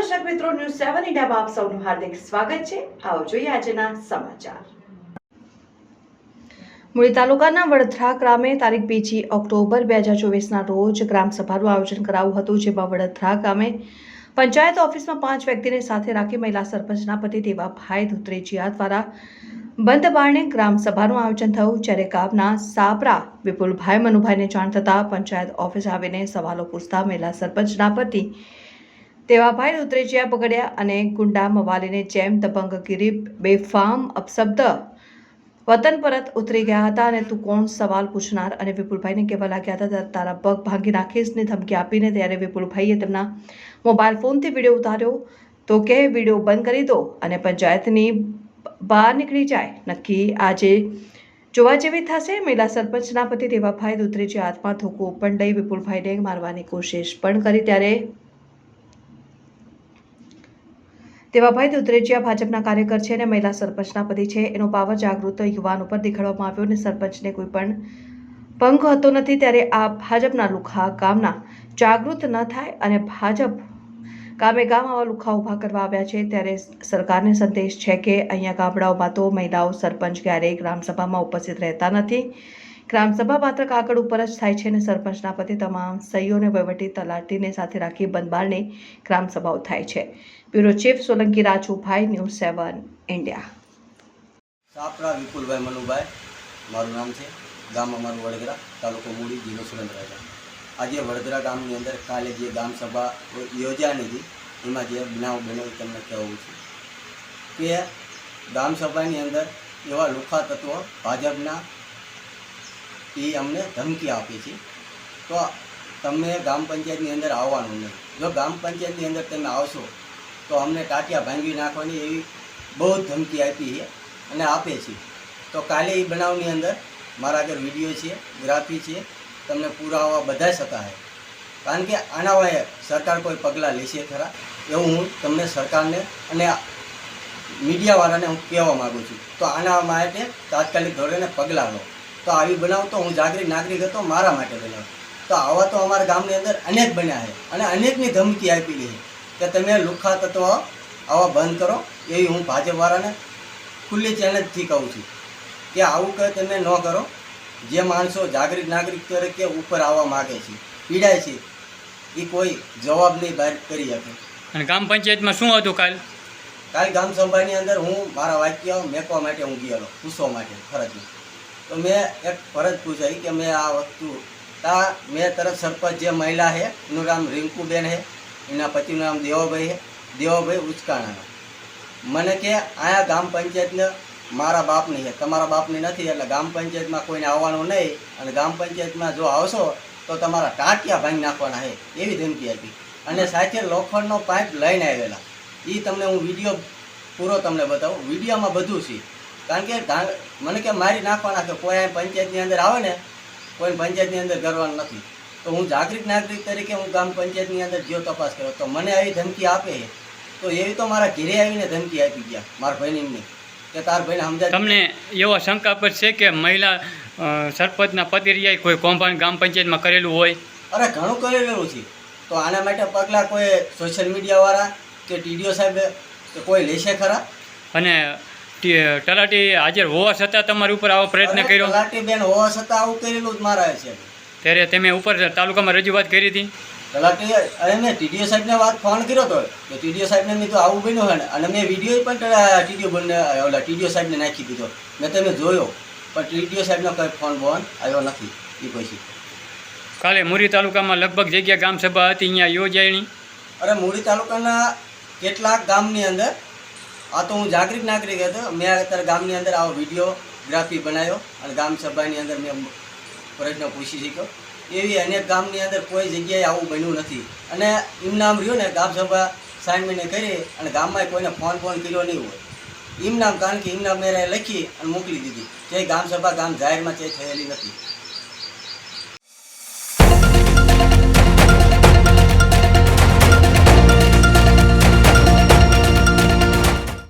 દર્શક મિત્રો ન્યૂઝ સેવન ઇન્ડિયામાં આપ સૌનું હાર્દિક સ્વાગત છે. આવો જોઈએ આજના સમાચાર. મૂળી તાલુકાના વડથરા ગ્રામે તારીખ બીજી ઓક્ટોબર બે હજાર ચોવીસના રોજ ગ્રામસભાનું આયોજન કરાયું હતું, જેમાં વડથરા ગામે પંચાયત ઓફિસમાં પાંચ વ્યક્તિને સાથે રાખી મહિલા સરપંચના પતિ દેવાભાઈ ધુત્રેજીયા દ્વારા બંધ બારણે ગ્રામસભાનું આયોજન થયું, જ્યારે ગામના સાબરા વિપુલભાઈ મનુભાઈને જાણ થતાં પંચાયત ઓફિસ આવીને સવાલો પૂછતા મહિલા સરપંચના પતિ દેવાભાઈ ઉતરેજિયા પકડ્યા અને ગુંડા મવાલીને જેમ દબંગગીરી બેફામ અપશબ્દ વતન પરત ઉતરી ગયા હતા અને તું કોણ સવાલ પૂછનાર? અને વિપુલભાઈને કહેવા લાગ્યા હતા "તારા- પગ ભાંગી નાખીશને ધમકી આપીને ત્યારે વિપુલભાઈએ તેમના મોબાઈલ ફોનથી વીડિયો ઉતાર્યો. તો કે, વીડિયો બંધ કરી દો અને પંચાયતની બહાર નીકળી જાય. નક્કી આજે જોવા જેવી થશે? મહિલા સરપંચના પતિ દેવાભાઈ દુત્રેજી હાથમાં ધોકો પણ લઈ વિપુલભાઈને મારવાની કોશિશ પણ કરી. ત્યારે દેવાભાઈ દુધરેજિયા ભાજપના કાર્યકર છે અને મહિલા સરપંચના પતિ છે. એનો પાવર જાગૃત યુવાન ઉપર દેખાડવામાં આવ્યો અને સરપંચને કોઈ પણ પંખ હતો નથી ત્યારે આ ભાજપના લુખા ગામના જાગૃત ન થાય અને ભાજપ ગામે ગામ આવા લુખા ઊભા કરવા આવ્યા છે. ત્યારે સરકારને સંદેશ છે કે અહીંયા ગામડાઓમાં તો મહિલાઓ સરપંચ ક્યારેય ગ્રામસભામાં ઉપસ્થિત રહેતા નથી. ગ્રામસભા માત્ર કાગળ ઉપર જ થાય છે અને સરપંચના પતિ તમામ સહીઓને વહીવટી તલાટીને સાથે રાખી બંધબારને ગ્રામસભાઓ થાય છે. Bureau chief Solanki Rajubhai, news seven, India. Sapra Vipulbhai Manubhai, મારું નામ છે. ગામ અમારું વડોદરા, તાલુકો મૂડી, જિલ્લો સુરેન્દ્રનગર. આજે વડોદરા ગામની અંદર કાલે જે ગ્રામસભા સભા યોજાની હતી, એમાં જે બનાવ બન્યો તમને કહેવું છું. કે ગામ અંદર એવા લુખા તત્વો ભાજપના એ અમને ધમકી આપી છે. તો તમે ગ્રામ પંચાયતની અંદર આવવાનું નહીં. જો ગ્રામ પંચાયતની અંદર તમે આવશો, તો અમને ટાટિયા ભાંગી નાખવાની એવી બહુ જ ધમકી આપી છે અને આપે છે. તો કાલે એ બનાવની અંદર મારા આગળ વીડિયો છે, ગ્રાફી છે, તમને પુરાવા બધા શકાય. કારણ કે આના વાય સરકાર કોઈ પગલાં લેશે ખરા? એવું હું તમને સરકારને અને મીડિયાવાળાને હું કહેવા માગું છું. તો આના માટે તાત્કાલિક ધોરણે પગલાં લો. તો આવી બનાવ તો હું જાગૃત નાગરિક હતો મારા માટે બનાવ. તો આવા તો અમારા ગામની અંદર અનેક બન્યા છે અને અનેકની ધમકી આપી છે કે તમે લુખ્ખા તત્વો આવા બંધ કરો. એવી હું ભાજપવાળાને ખુલ્લી ચેલેન્જથી કહું છું કે આવું કંઈ તમે ન કરો. જે માણસો જાગૃત નાગરિક તરીકે ઉપર આવવા માગે છે પીડાય છે એ કોઈ જવાબ નહીં બહાર કરી શકે. અને ગ્રામ પંચાયતમાં શું હતું કાલ? કાલ ગ્રામ સભાની અંદર હું મારા વાક્ય મેકવા માટે હું ગયેલો પૂછવા માટે ફરજમાં તો મેં એક ફરજ પૂછાઈ કે મેં આ વસ્તુ, તા મેં તરત સરપંચ જે મહિલા છે, એનું નામ રિંકુબેન છે, એના પતિનું નામ દેવાભાઈ છે, દેવાભાઈ ઉચકાણાનો. મને કે અહીંયા ગ્રામ પંચાયતને મારા બાપની છે, તમારા બાપની નથી, એટલે ગ્રામ પંચાયતમાં કોઈને આવવાનું નહીં, અને ગ્રામ પંચાયતમાં જો આવશો, તો તમારા ટાંટિયા ભાંગી નાખવાના છે, એવી ધમકી આપી. અને સાથે લોખંડનો પાઇપ લઈને આવેલા. એ તમને હું વીડિયો પૂરો તમને બતાવું. વિડીયોમાં બધું છે. કારણ કે મને કે મારી નાખવાના કે કોઈ પંચાયતની અંદર આવે ને કોઈ પંચાયતની અંદર કરવાનું નથી. તો હું જાગૃત નાગરિક તરીકે હું ગામ પંચાયતની અંદર જો તપાસ કર્યો તો મને આવી ધમકી આપે તો એવી તો મારા ઘેરે આવીને ધમકી આપી ગયા મારા ભાઈની કે તાર ભાઈને સમજાય તમને એવો શંકા પર છે કે મહિલા સરપંચના પતિ રહ્યા કોઈ કૌભાંડ ગ્રામ પંચાયતમાં કરેલું હોય? અરે ઘણું કરેલું છે. તો આના માટે પગલાં કોઈ સોશિયલ મીડિયાવાળા કે ટીડીઓ સાહેબ કે કોઈ લેશે ખરા? અને તલાટી હાજર હોવા છતાં તમારી ઉપર આવો પ્રયત્ન કર્યો? તલાટી બેન હોવા છતાં આવું કરેલું જ મારા છે. ત્યારે તમે ઉપર તાલુકામાં રજૂઆત કરી હતી? તલાટી અરે મેં ટીડીઓ સાહેબને વાત ફોન કર્યો હતો કે ટીડીઓ સાહેબને મેં તો આવું બન્યું હોય ને અને મેં વીડિયો પણ ટીડીઓ બંને ઓલા ટીડીઓ સાહેબને નાખી દીધો. મેં તમે જોયો પણ ટીડીઓ સાહેબનો કંઈ ફોન બોન આવ્યો નથી. એ પછી. કાલે મુરી તાલુકામાં લગભગ જગ્યા ગામસભા સભા હતી અહીંયા યોજાયણી અરે મુરી તાલુકાના કેટલાક ગામની અંદર આ તો હું જાગૃત નાગરિક હતો. મેં અત્યારે ગામની અંદર આવો વિડીયોગ્રાફી બનાવ્યો અને ગામ સભાની અંદર મેં પ્રશ્ન પૂછી શક્યો. એવી અનેક ગામની અંદર કોઈ જગ્યાએ આવું બન્યું નથી. અને એમ નામ રહ્યું ને, ગામ સભા સાઈનમેને કરી અને ગામમાં કોઈને ફોન ફોન કર્યો નહીં હોય. એમ નામ, કારણ કે એમ નામ મેં લખી અને મોકલી દીધી. જે ગામ સભા ગામ જાહેરમાં તે થયેલી નથી.